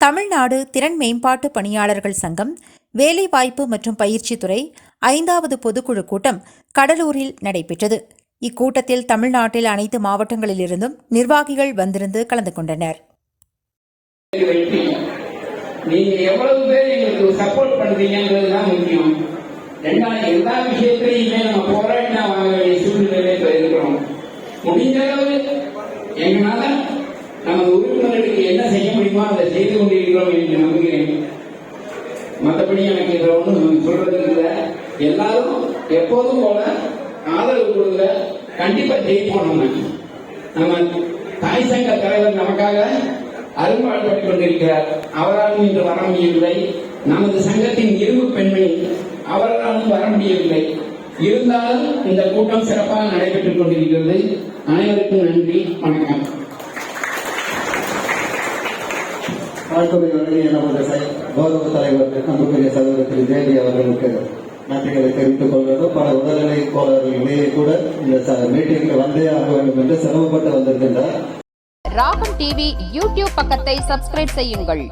தமிழ்நாடு திறன் மேம்பாட்டு பணியாளர்கள் சங்கம் வேலைவாய்ப்பு மற்றும் பயிற்சித்துறை ஐந்தாவது பொதுக்குழு கூட்டம் கடலூரில் நடைபெற்றது. இக்கூட்டத்தில் தமிழ்நாட்டில் அனைத்து மாவட்டங்களிலிருந்தும் நிர்வாகிகள் வந்திருந்து கலந்து கொண்டனர். நீங்க எவ்வளவு பேர் எங்களுக்கு சப்போர்ட் தான் முக்கியம். ரெண்டாவது எல்லா விஷயத்திலையுமே நம்ம வாங்க வேண்டிய சூழ்நிலையில இருக்கிறோம். முடிஞ்ச அளவு எங்களால நம்ம உறுப்பினர்களுக்கு என்ன செய்ய முடியுமோ அதை செய்து கொண்டிருக்கிறோம் என்று நம்புகிறேன். மற்றபடி எனக்கு இதை ஒன்றும் சொல்றது இல்லை. எல்லாரும் எப்போதும் போல ஆதரவு கொடுங்க கண்டிப்பா ஜெயிப்போம் நம்ம நம்ம தாய் சங்க தலைவர் நமக்காக அரும்பாடுபட்டுக் கொண்டிருக்கிறார். அவராலும் இன்று வர முடியவில்லை. நமது சங்கத்தின் இரும்பு பெண்மணி அவராலும் வர முடியவில்லை. இருந்தாலும் இந்த கூட்டம் சிறப்பாக நடைபெற்றுக் கொண்டிருக்கிறது. அனைவருக்கும் நன்றி. வணக்கம். வாழ்த்துறை வழங்கிய நமது கௌரவ தலைவர் அன்புக்குரிய சகோதரர் திரு தேவி அவர்களுக்கு நன்றிகளை தெரிவித்துக் கொள்கிறோம் பல உடல்நிலை கோளாறுகளிலேயே கூட இந்த மீட்டிங்ல வந்தே ஆக வேண்டும் என்று சிரமப்பட்டு வந்திருக்கின்றார். ராகம் டிவி யூடியூப் பக்கத்தை சப்ஸ்கிரைப் செய்யுங்கள்.